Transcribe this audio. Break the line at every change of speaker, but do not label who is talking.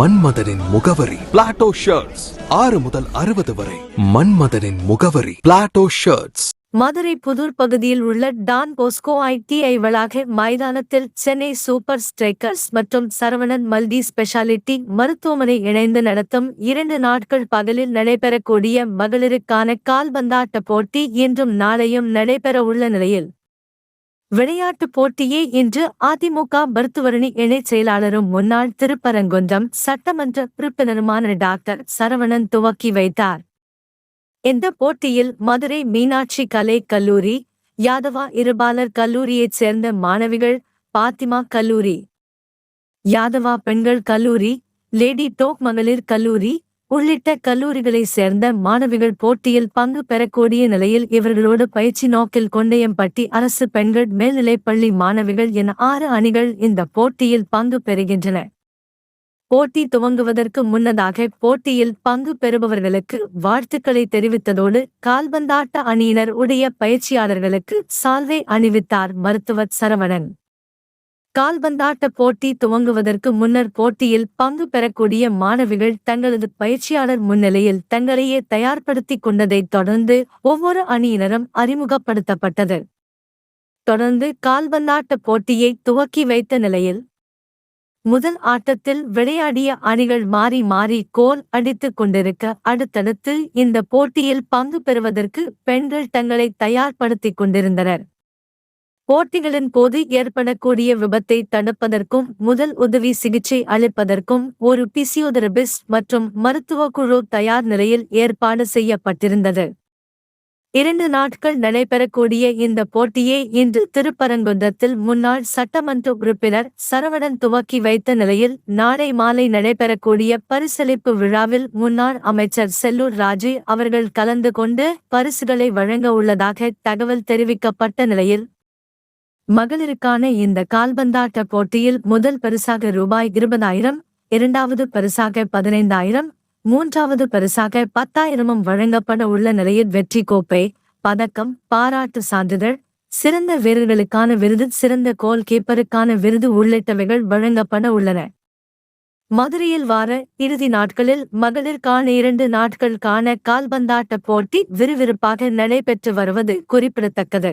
மன்மதனின் முகவரி. Plato shirts ஆறு முதல் அறுபது வரை. மன்மதனின் முகவரி. பிளாட்டோ ஷர்ட்ஸ்
மதுரை புதூர் பகுதியில் உள்ள டான் போஸ்கோ ஐடிஐ வளாக மைதானத்தில் சென்னை சூப்பர் ஸ்ட்ரைக்கர்ஸ் மற்றும் சரவணன் மல்டி ஸ்பெஷாலிட்டி மருத்துவமனை இணைந்து நடத்தும் இரண்டு நாட்கள் பகலில் நடைபெறக்கூடிய மகளிருக்கான கால்பந்தாட்ட போட்டி இன்றும் நாளையும் நடைபெற உள்ள நிலையில். விளையாட்டுப் போட்டியே இன்று அதிமுக மருத்துவரணி இணைச் செயலாளரும் முன்னாள் திருப்பரங்குன்றம் சட்டமன்ற உறுப்பினருமான டாக்டர் சரவணன் துவக்கி வைத்தார். இந்த போட்டியில் மதுரை மீனாட்சி கலை கல்லூரி யாதவா இருபாலர் கல்லூரியைச் சேர்ந்த மாணவிகள் பாத்திமா கல்லூரி யாதவா பெண்கள் கல்லூரி லேடி டோக் மகளிர் கல்லூரி உள்ளிட்ட கல்லூரிகளைச் சேர்ந்த மாணவிகள் போட்டியில் பங்கு பெறக்கூடிய நிலையில் இவர்களோடு பயிற்சி நோக்கில் கொண்டையம்பட்டி அரசு பெண்கள் மேல்நிலைப்பள்ளி மாணவிகள் என ஆறு அணிகள் இந்த போட்டியில் பங்கு பெறுகின்றன. போட்டி துவங்குவதற்கு முன்னதாக போட்டியில் பங்கு பெறுபவர்களுக்கு வாழ்த்துக்களை தெரிவித்ததோடு கால்பந்தாட்ட அணியினர் உடைய பயிற்சியாளர்களுக்கு சால்வை அணிவித்தார் மருத்துவர் சரவணன். கால்பந்தாட்ட போட்டி துவங்குவதற்கு முன்னர் போட்டியில் பங்கு பெறக்கூடிய மாணவிகள் தங்களது பயிற்சியாளர் முன்னிலையில் தங்களையே தயார்படுத்திக் கொண்டதைத் தொடர்ந்து ஒவ்வொரு அணியினரும் அறிமுகப்படுத்தப்பட்டது. தொடர்ந்து கால்பந்தாட்ட போட்டியை துவக்கி வைத்த நிலையில் முதல் ஆட்டத்தில் விளையாடிய அணிகள் மாறி மாறி கோல் அடித்துக் கொண்டிருக்க அடுத்தடுத்து இந்த போட்டியில் பங்கு பெறுவதற்கு பெண்கள் தங்களை தயார்படுத்திக் கொண்டிருந்தனர். போட்டிகளின் போது ஏற்படக்கூடிய விபத்தை தடுப்பதற்கும் முதல் உதவி சிகிச்சை அளிப்பதற்கும் ஒரு பிசியோதெரபிஸ்ட் மற்றும் மருத்துவ குழு தயார் நிலையில் ஏற்பாடு செய்யப்பட்டிருந்தது. இரண்டு நாட்கள் நடைபெறக்கூடிய இந்த போட்டியை இன்று திருப்பரங்குன்றத்தில் முன்னாள் சட்டமன்ற உறுப்பினர் சரவணன் துவக்கி வைத்த நிலையில் நாளை மாலை நடைபெறக்கூடிய பரிசளிப்பு விழாவில் முன்னாள் அமைச்சர் செல்லூர் ராஜு அவர்கள் கலந்து கொண்டு பரிசுகளை வழங்க உள்ளதாக தகவல் தெரிவிக்கப்பட்ட நிலையில் மகளிருக்கான இந்த கால்பந்தாட்ட போட்டியில் முதல் பரிசாக ரூபாய் இருபதாயிரம் இரண்டாவது பரிசாக பதினைந்தாயிரம் மூன்றாவது பரிசாக பத்தாயிரமும் வழங்கப்பட உள்ள நிலையில் வெற்றி கோப்பை பதக்கம் பாராட்டு சான்றிதழ் சிறந்த வீரர்களுக்கான விருது சிறந்த கோல் கீப்பருக்கான விருது உள்ளிட்டவைகள் வழங்கப்பட உள்ளன. மதுரையில் வார இறுதி நாட்களில் மகளிருக்கான இரண்டு நாட்களுக்கான கால்பந்தாட்ட போட்டி விறுவிறுப்பாக நடைபெற்று வருவது குறிப்பிடத்தக்கது.